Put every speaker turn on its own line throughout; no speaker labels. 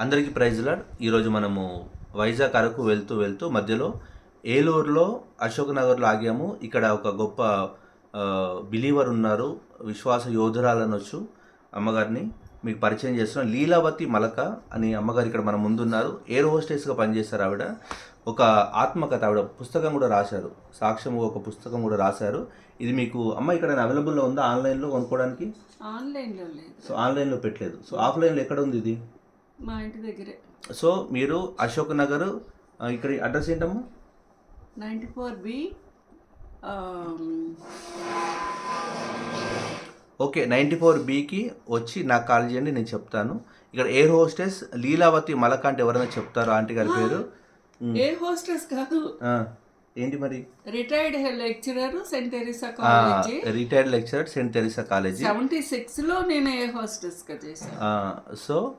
అందరికీ ప్రైజ్లాడ్ ఈరోజు మనము వైజాగ్ అరకు వెళ్తూ వెళ్తూ మధ్యలో ఏలూరులో అశోక్ నగర్లో ఆగాము. ఇక్కడ ఒక గొప్ప బిలీవర్ ఉన్నారు. విశ్వాస యోధురాలు అనొచ్చు అమ్మగారిని. మీకు పరిచయం చేస్తున్నాం. లీలావతి మలక అని అమ్మగారు ఇక్కడ మన ముందున్నారు. ఎయిర్ హోస్టెస్గా పనిచేస్తారు ఆవిడ. ఒక ఆత్మకథ ఆవిడ పుస్తకం కూడా రాశారు. సాక్ష్యం ఒక పుస్తకం కూడా రాశారు. ఇది మీకు అమ్మ ఇక్కడ అవైలబుల్లో ఉందా? ఆన్లైన్లో కొనుక్కోవడానికి?
ఆన్లైన్లో లేదు.
సో ఆన్లైన్లో పెట్టలేదు. సో ఆఫ్లైన్లో ఎక్కడ ఉంది ఇది?
మా ఇంటి దగ్గరే.
సో మీరు అశోక్ నగర్ ఇక్కడ అడ్రస్ ఏంటమ్మా?
Ninety four B
okay ninety four బీకి వచ్చి నాకు కాల్ చేయండి నేను చెప్తాను. ఇక్కడ ఎయిర్ హోస్టెస్? లీలావతి మలక అంటే ఎవరైనా చెప్తారు? ఆంటీ గారి పేరు?
ఏ హోస్టెస్ కాదు.
ఏంటి మరి?
Retired lecturer Saint Teresa College.
Retired lecturer Saint Teresa College.
Seventy సిక్స్లో నేను ఏ హోస్టెస్గా చేశాను.
ఆ, సో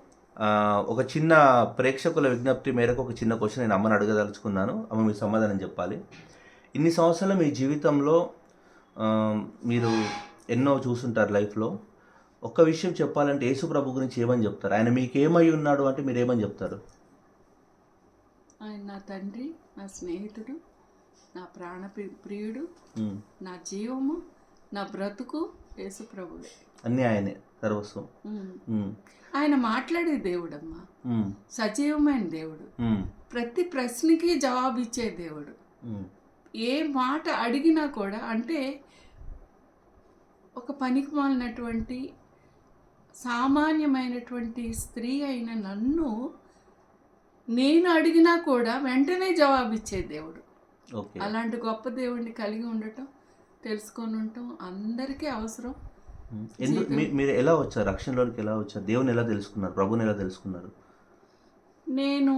ఒక చిన్న ప్రేక్షకుల విజ్ఞప్తి మేరకు ఒక చిన్న క్వశ్చన్ నేను అమ్మని అడగదలుచుకున్నాను. అమ్మ మీకు సమాధానం చెప్పాలి. ఇన్ని సంవత్సరాలు మీ జీవితంలో మీరు ఎన్నో చూసుంటారు లైఫ్లో ఒక్క విషయం చెప్పాలంటే యేసు ప్రభు గురించి ఏమని చెప్తారు? ఆయన మీకు ఏమై ఉన్నాడు అంటే మీరు ఏమని చెప్తారు?
ఆయన నా తండ్రి నా స్నేహితుడు నా ప్రాణ ప్రి- ప్రియుడు నా జీవము నా బ్రతుకు యేసు ప్రభువే.
అన్నీ ఆయనే. సర్వస్వం.
ఆయన మాట్లాడే దేవుడమ్మా. సజీవమైన దేవుడు. ప్రతి ప్రశ్నకి జవాబు ఇచ్చే దేవుడు. ఏ మాట అడిగినా కూడా అంటే ఒక పనికి మాలినటువంటి సామాన్యమైనటువంటి స్త్రీ అయిన నన్ను నేను అడిగినా కూడా వెంటనే జవాబిచ్చే దేవుడు. అలాంటి గొప్ప దేవుడిని కలిగి ఉండటం తెలుసుకొని ఉండటం అందరికీ అవసరం.
ఎందుకు మీ- మీరు ఎలా వచ్చారు? రక్షణలోకి ఎలా వచ్చారు? దేవుని ఎలా తెలుసుకున్నారు? ప్రభుని ఎలా తెలుసుకున్నారు?
నేను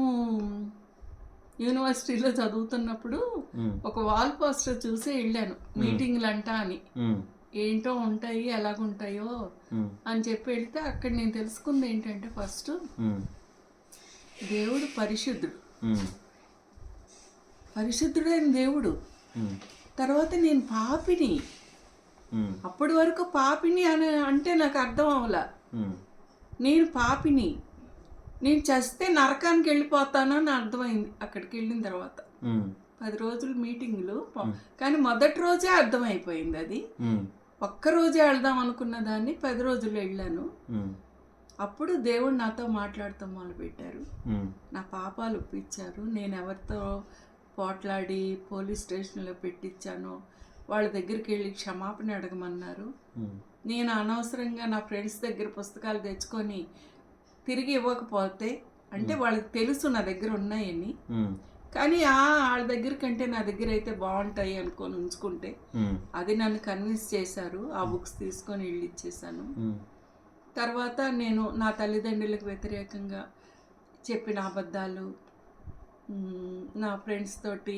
యూనివర్సిటీలో చదువుతున్నప్పుడు
ఉమ్,
ఒక వాల్ పోస్టర్ చూసి వెళ్ళాను. మీటింగ్లు అంటా అని.
ఉమ్,
ఏంటో ఉంటాయి ఎలాగుంటాయో అని చెప్పి వెళ్తే అక్కడ నేను తెలుసుకుంది ఏంటంటే ఫస్ట్ దేవుడు పరిశుద్ధుడు. పరిశుద్ధుడైన దేవుడు. తర్వాత నేను పాపిని. అప్పటి వరకు పాపిని అని అంటే నాకు అర్థం అవలా నేను పాపిని. నేను చస్తే నరకానికి వెళ్ళిపోతానని అర్థమైంది అక్కడికి వెళ్ళిన తర్వాత. పది రోజులు మీటింగ్లు కానీ మొదటి రోజే అర్థమైపోయింది అది. ఒక్క రోజే వెళ్దాం అనుకున్న దాన్ని పది రోజులు వెళ్ళాను. అప్పుడు దేవుడు నాతో మాట్లాడటం మొదలుపెట్టారు. నా పాపాలు ఒప్పించారు. నేను ఎవరితో పోట్లాడి పోలీస్ స్టేషన్లో పెట్టించానో వాళ్ళ దగ్గరికి వెళ్ళి క్షమాపణ అడగమన్నారు. నేను అనవసరంగా నా ఫ్రెండ్స్ దగ్గర పుస్తకాలు తెచ్చుకొని తిరిగి ఇవ్వకపోతే అంటే వాళ్ళకి తెలుసు నా దగ్గర ఉన్నాయని. కానీ ఆ వాళ్ళ దగ్గర కంటే నా దగ్గర అయితే బాగుంటాయి అనుకొని ఉంచుకుంటే అది నన్ను కన్విన్స్ చేశారు. ఆ బుక్స్ తీసుకొని వెళ్ళి ఇచ్చేసాను తర్వాత నేను నా తల్లిదండ్రులకు వ్యతిరేకంగా చెప్పిన అబద్ధాలు నా ఫ్రెండ్స్ తోటి